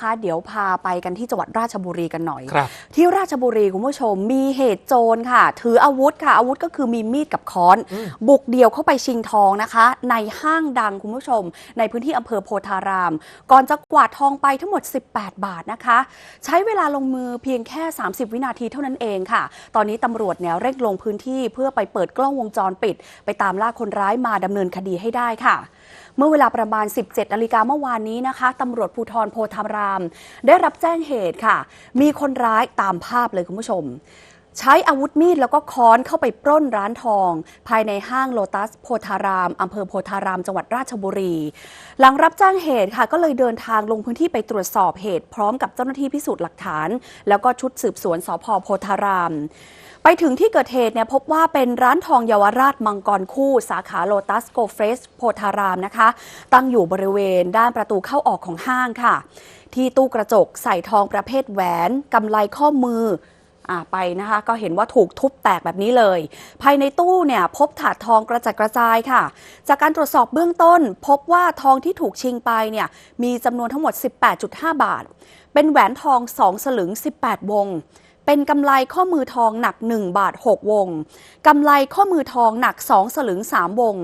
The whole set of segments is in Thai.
คะเดี๋ยวพาไปกันที่จังหวัดราชบุรีกันหน่อย ครับ ที่ราชบุรีคุณผู้ชมมีเหตุโจรค่ะ ถืออาวุธค่ะ อาวุธก็คือมีมีดกับค้อน อืม บุกเดี่ยวเข้าไปชิงทองนะคะ ในห้างดังคุณผู้ชม ในพื้นที่อำเภอโพธาราม ก่อนจะกวาดทองไปทั้งหมด 18 บาทนะคะ ใช้เวลาลงมือเพียงแค่ 30 วินาทีเท่านั้นเองค่ะ ตอนนี้ตำรวจเนี่ยเร่งลงพื้นที่เพื่อไปเปิดกล้องวงจรปิด ไปตามล่าคนร้ายมาดำเนินคดีให้ได้ค่ะ เมื่อเวลาประมาณ 17นาฬิกาเมื่อวานนี้นะคะตำรวจภูธรโพธาราม ได้รับแจ้งเหตุค่ะ มีคนร้ายตามภาพเลยคุณผู้ชม ใช้อาวุธมีดแล้วก็ค้อนเข้าไปปล้นร้านทอง ภายในห้างโลตัสโพธาราม อำเภอโพธาราม จังหวัดราชบุรี หลังรับแจ้งเหตุค่ะ ก็เลยเดินทางลงพื้นที่ไปตรวจสอบเหตุ พร้อมกับเจ้าหน้าที่พิสูจน์หลักฐาน แล้วก็ชุดสืบสวนสพโพธาราม ไปถึงที่เกิดเหตุเนี่ยพบว่าเป็นร้านทองเยาวราชมังกรคู่ สาขาโลตัสโกเฟสโพธารามนะคะ ตั้งอยู่บริเวณด้านประตูเข้าออกของห้างค่ะ ที่ตู้กระจกใส่ทองประเภทแหวนกำไลข้อมือ ไปนะคะก็เห็นว่าถูกทุบแตกแบบนี้เลย ภายในตู้เนี่ยพบถาดทองกระจัดกระจายค่ะ จากการตรวจสอบเบื้องต้น พบว่าทองที่ถูกชิงไปเนี่ยมีจำนวนทั้งหมด 18.5 บาท เป็นแหวนทอง 2 สลึง 18 วง เป็นกำไลข้อมือทองหนัก 1 บาท 6 วงกำไลข้อมือทองหนัก 2 สลึง 3 วง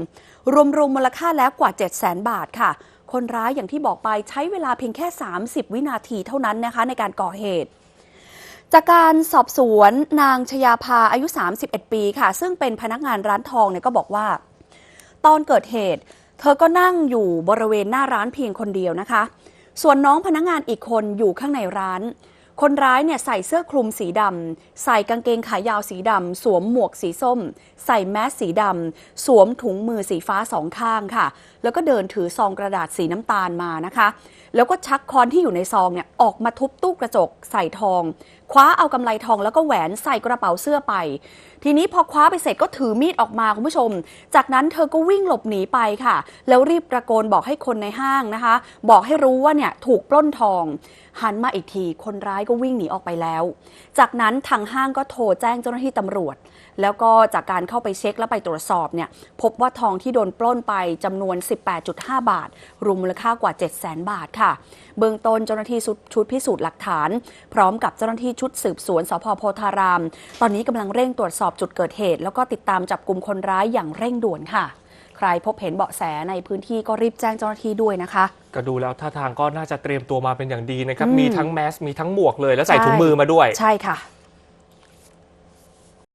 รวมๆมูลค่าแล้วกว่า 700,000 บาทค่ะ คนร้ายอย่างที่บอกไปใช้เวลาเพียงแค่ 30 วินาทีเท่านั้นนะคะในการก่อเหตุ จากการสอบสวนนางชยาภาอายุ 31 ปีค่ะ ซึ่งเป็นพนักงานร้านทองเนี่ยก็บอกว่า ตอนเกิดเหตุ เธอก็นั่งอยู่บริเวณหน้าร้านเพียงคนเดียวนะคะ ส่วนน้องพนักงานอีกคนอยู่ข้างในร้าน คนร้ายเนี่ยใส่เสื้อคลุมสีดำ ใส่กางเกงขายาวสีดำ สวมหมวกสีส้ม ใส่แมสสีดำ สวมถุงมือสีฟ้าสองข้างค่ะ แล้วก็เดินถือซองกระดาษสีน้ำตาลมานะคะ แล้วก็ชักคอนที่อยู่ในซองเนี่ยออกมาทุบตู้กระจกใส่ทอง คว้าเอากำไลทองแล้วก็แหวนใส่กระเป๋าเสื้อไป ทีนี้พอคว้าไปเสร็จก็ถือมีดออกมาคุณผู้ชม จากนั้นเธอก็วิ่งหลบหนีไปค่ะ แล้วรีบตะโกนบอกให้คนในห้างนะคะ บอกให้รู้ว่าเนี่ยถูกปล้นทอง หันมาอีกทีคนร้ายก็วิ่งหนีออกไปแล้ว จากนั้นทางห้างก็โทรแจ้งเจ้าหน้าที่ตำรวจ แล้วก็จากการเข้าไปเช็คและไปตรวจสอบเนี่ยพบว่าทองที่โดนปล้นไปจำนวน 18.5 บาท รวมมูลค่ากว่า 700,000บาทค่ะ เบื้องต้นเจ้าหน้าที่ชุดชุดพิสูจน์หลักฐาน พร้อมกับเจ้าหน้าที่ชุดสืบสวนสพโพธาราม ตอนนี้กำลังเร่งตรวจสอบจุดเกิดเหตุ แล้วก็ติดตามจับกลุ่มคนร้ายอย่างเร่งด่วนค่ะ รพบเห็นเบาะแสในพื้นที่ก็รีบแจ้งเจ้าหน้าที่ด้วยนะคะ ก็ดูแล้วท่าทางก็น่าจะเตรียมตัวมาเป็นอย่างดีนะครับ อืม มีทั้งแมส มีทั้งหมวกเลย แล้วใส่ใช่ถุงมือมาด้วย ใช่ค่ะ